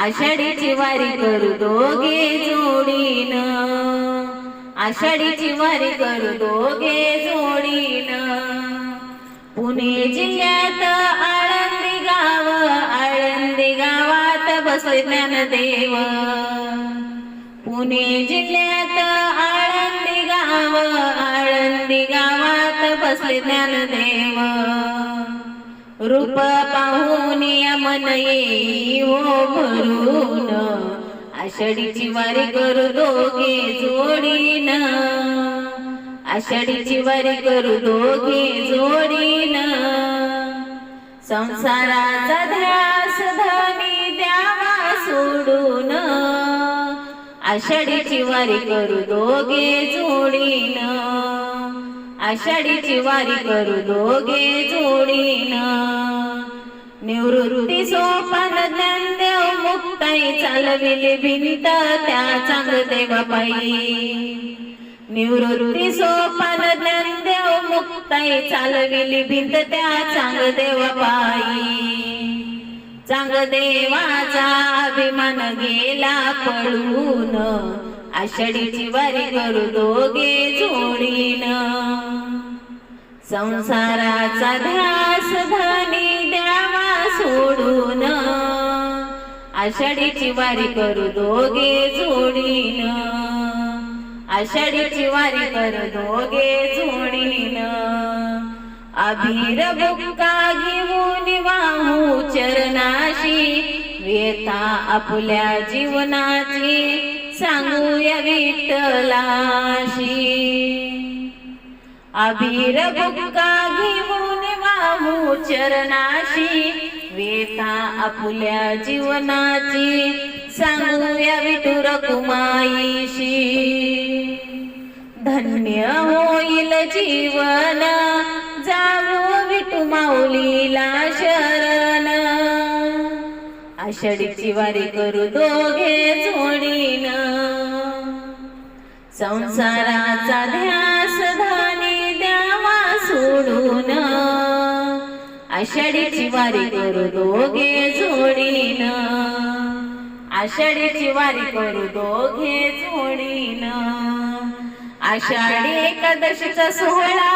आषाढीची वारी करू दोघे जोडीन. आषाढीची वारी करू दोघे जोडीन. पुणे जिल्ह्यात आळंदी गाव आळंदी गावात बसले ज्ञानदेव. पुणे जिल्ह्यात आळंदी गाव आळंदी गावात बसले ज्ञानदेव. रूप पाहून मन येई हो भरून आषाढीची वारी करू दोघे जोडीन. आषाढीची वारी करू दोघे जोडीन. संसाराचा ध्यास धनी द्यावा सोडून. आषाढीची वारी करू दोघे जोडीन. आषाढीची वारी करू दोघे जोडीन. निवृत्ती सोपान ज्ञानदेव मुक्ताई चालविले भिंत त्या चांग देवाबाई निवृत्ती सोपान ज्ञानदेव मुक्ताई चालविली भिंत त्या चांग देवाबाई चांग देवाचा अभिमान गेला पळून. आषाढीची वारी करू दोघे जोडीन. संसाराचा ध्यास धनी द्यावा सोडून. आषाढीची वारी करू दोघे जोडीन. आषाढीची वारी करू दोघे जोडीन. अभिर बुक्का घेऊन वाहू चरणाशी. व्यथा आपल्या जीवनाची. सांगूया विठ्ठलाशी. अभिर बुक्का घेऊन वाहू चरणाशी. वेता आपल्या जीवनाची. सांगूया विठुर कुमाईशी. धन्य होईल जीवन. जाऊ विठू माऊलीला शरण. आषाढीची वारी करू दोघे जोडीन. संसाराचा ध्यास धानी द्यावा सोडून. आषाढीची वारी करू दोघे जोडीन. आषाढीची वारी करू दोघे जोडीन. आषाढी एकादशीचा सोहळा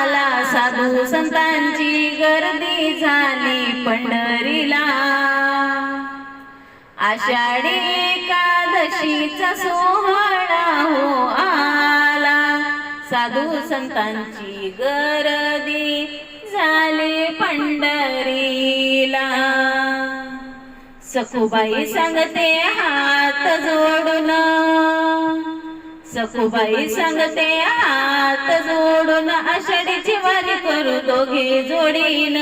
आला. साधू संतांची गर्दी झाली पंढरीला. आषाढी एकादशीचा सोहळा हो आला. साधू संतांची गर्दी झाली पंढरीला. सखुबाई सांगते हात जोडून. सखुबाई सांगते हात जोडून. आषाढीची वारी करू दोघे जोडीन.